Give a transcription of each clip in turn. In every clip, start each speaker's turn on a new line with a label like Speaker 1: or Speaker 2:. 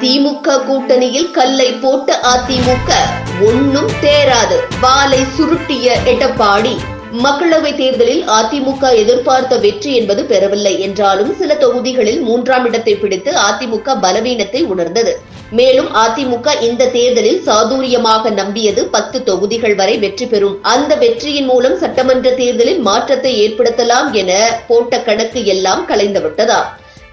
Speaker 1: திமுக கூட்டணியில் கல்லை போட்ட அதிமுக ஒன்னும் தேராது. வாலை சுருட்டிய எடப்பாடி மக்களவை தேர்தலில் அதிமுக எதிர்பார்த்த வெற்றி என்பது பெறவில்லை என்றாலும் சில தொகுதிகளில் மூன்றாம் இடத்தை பிடித்து அதிமுக பலவீனத்தை உணர்ந்தது. மேலும் அதிமுக இந்த தேர்தலில் சாதுரியமாக நம்பியது பத்து தொகுதிகள் வரை வெற்றி பெறும். அந்த வெற்றியின் மூலம் சட்டமன்ற தேர்தலில் மாற்றத்தை ஏற்படுத்தலாம் என போட்ட கணக்கு எல்லாம் கலைந்துவிட்டதா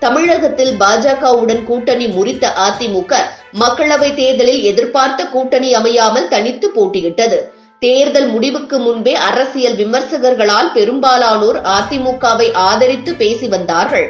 Speaker 1: தமிழகத்தில் பாஜகவுடன் கூட்டணி முறித்த அதிமுக மக்களவை தேர்தலில் எதிர்பார்த்த கூட்டணி அமையாமல் தனித்து போட்டியிட்டது. தேர்தல் முடிவுக்கு முன்பே அரசியல் விமர்சகர்களால் பெரும்பாலானோர் அதிமுகவை ஆதரித்து பேசி வந்தார்கள்.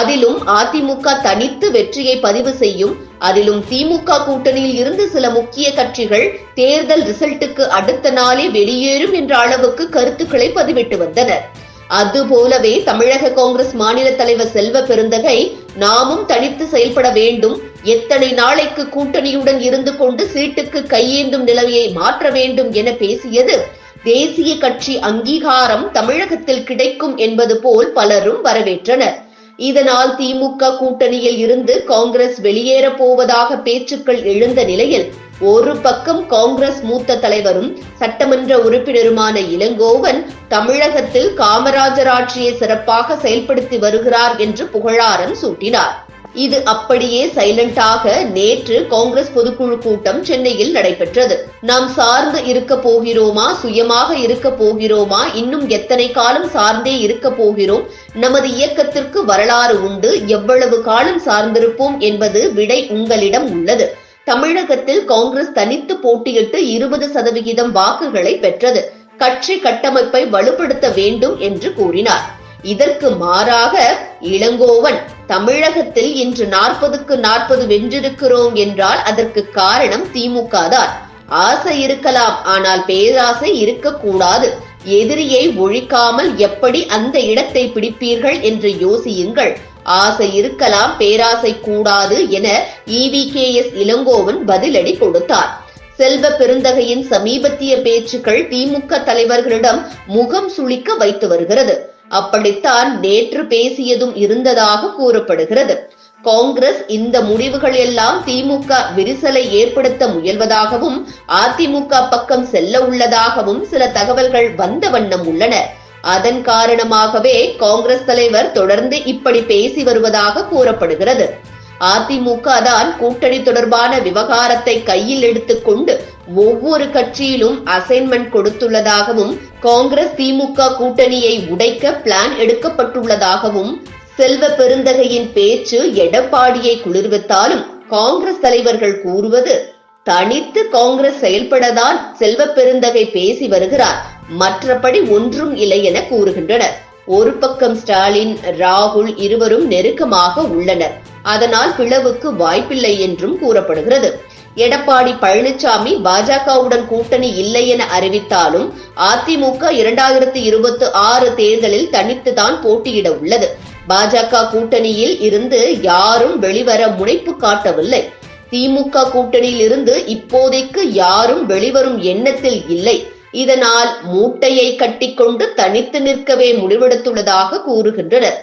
Speaker 1: அதிலும் அதிமுக தனித்து வெற்றியை பதிவு செய்யும் அதிலும் திமுக கூட்டணியில் இருந்து சில முக்கிய கட்சிகள் தேர்தல் ரிசல்ட்டுக்கு அடுத்த நாளே வெளியேறும் என்ற அளவுக்கு கருத்துக்களை பதிவிட்டு வந்தனர் அதுபோலவே தமிழக காங்கிரஸ் மாநில தலைவர் செல்வ பெருந்தகை நாமும் தனித்து செயல்பட வேண்டும். எத்தனை நாளைக்கு கூட்டணியுடன் இருந்து கொண்டு சீட்டுக்கு கையேந்தும் நிலையை மாற்ற வேண்டும் என பேசியது தேசிய கட்சி அங்கீகாரம் தமிழகத்தில் கிடைக்கும் என்பது போல் பலரும் வரவேற்றனர். இதனால் திமுக கூட்டணியில் இருந்து காங்கிரஸ் வெளியேறப் போவதாக பேச்சுக்கள் எழுந்த நிலையில் ஒரு பக்கம் காங்கிரஸ் மூத்த தலைவரும் சட்டமன்ற உறுப்பினருமான இளங்கோவன் தமிழகத்தில் காமராஜர் ஆட்சியை சிறப்பாக செயல்படுத்தி வருகிறார் என்று புகழாரம் சூட்டினார். இது அப்படியே சைலண்டாக நேற்று காங்கிரஸ் பொதுக்குழு கூட்டம் சென்னையில் நடைபெற்றது. நாம் சார்ந்து இருக்க போகிறோமா? சுயமாக இருக்க போகிறோமா? இன்னும் எத்தனை காலம் சார்ந்தே இருக்க போகிறோம்? நமது இயக்கத்திற்கு வரலாறு உண்டு. எவ்வளவு காலம் சார்ந்திருப்போம் என்பது விடை உங்களிடம் உள்ளது. தமிழகத்தில் காங்கிரஸ் தனித்து போட்டியிட்டு இருபது சதவிகிதம் வாக்குகளை பெற்றது. கட்சி கட்டமைப்பை வலுப்படுத்த வேண்டும் என்று கூறினார். இதற்கு மாறாக இளங்கோவன் தமிழகத்தில் இன்று நாற்பதுக்கு நாற்பது வென்றிருக்கிறோம் என்றால் அதற்கு காரணம் திமுக தான் ஆசை இருக்கலாம் ஆனால் பேராசை இருக்கக்கூடாது. எதிரியை ஒழிக்காமல் எப்படி அந்த இடத்தை பிடிப்பீர்கள் என்று யோசியுங்கள். ஆசை இருக்கலாம் பேராசை கூடாது என இவி கே எஸ் இளங்கோவன் பதிலடி கொடுத்தார். செல்வ பெருந்தகையின் சமீபத்திய பேச்சுக்கள் திமுக தலைவர்களிடம் முகம் சுளிக்க வைத்து வருகிறது. அப்படித்தான் நேற்று பேசியதும் இருந்ததாக கூறப்படுகிறது. காங்கிரஸ் இந்த முடிவுகள் எல்லாம் திமுக விரிசலை ஏற்படுத்த முயல்வதாகவும் அதிமுக பக்கம் செல்ல உள்ளதாகவும் சில தகவல்கள் வந்த வண்ணம் உள்ளன. அதன் காரணமாகவே காங்கிரஸ் தலைவர் தொடர்ந்து இப்படி பேசி வருவதாக கூறப்படுகிறது. அதிமுக தான் கூட்டணி தொடர்பான விவகாரத்தை கையில் எடுத்துக்கொண்டு ஒவ்வொரு கட்சியிலும் அசைன்மெண்ட் கொடுத்துள்ளதாகவும் காங்கிரஸ் திமுக கூட்டணியை உடைக்க பிளான் எடுக்கப்பட்டுள்ளதாகவும் செல்வ பெருந்தகையின் பேச்சு எடப்பாடியை குளிர்வித்தாலும் காங்கிரஸ் தலைவர்கள் கூறுவது தனித்து காங்கிரஸ் செயல்படதான் செல்வ பெருந்தகை பேசி வருகிறார். மற்றபடி ஒன்றும் இல்லை என கூறுகின்றனர். ஒரு பக்கம் ஸ்டாலின் ராகுல் இருவரும் நெருக்கமாக உள்ளனர். அதனால் பிளவுக்கு வாய்ப்பில்லை என்றும் கூறப்படுகிறது. எடப்பாடி பழனிசாமி பாஜகவுடன் கூட்டணி இல்லை என அறிவித்தாலும் அதிமுக இரண்டாயிரத்தி இருபத்தி ஆறு தேர்தலில் தனித்துதான் போட்டியிட உள்ளது. பாஜக கூட்டணியில் இருந்து யாரும் வெளிவர முனைப்பு காட்டவில்லை. திமுக கூட்டணியில் இருந்து இப்போதைக்கு யாரும் வெளிவரும் எண்ணத்தில் இல்லை. இதனால் மூட்டையை கட்டிக்கொண்டு தனித்து நிற்கவே முடிவெடுத்துள்ளதாக கூறுகின்றனர்.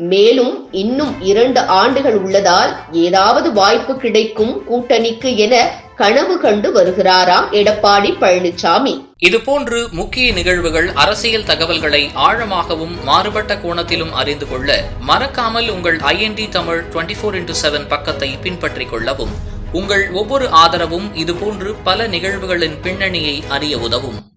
Speaker 1: மேலும் இன்னும் இரண்டு ஆண்டுகள் உள்ளதால் ஏதாவது வாய்ப்பு கிடைக்கும் கூட்டணிக்கு என கனவு கண்டு வருகிறாராம் எடப்பாடி பழனிசாமி
Speaker 2: இதுபோன்று முக்கிய நிகழ்வுகள் அரசியல் தகவல்களை ஆழமாகவும் மாறுபட்ட கோணத்திலும் அறிந்து கொள்ள மறக்காமல் உங்கள் IND Tamil twenty four into seven பக்கத்தை பின்பற்றிக் கொள்ளவும். உங்கள் ஒவ்வொரு ஆதரவும் இதுபோன்று பல நிகழ்வுகளின் பின்னணியை அறிய உதவும்.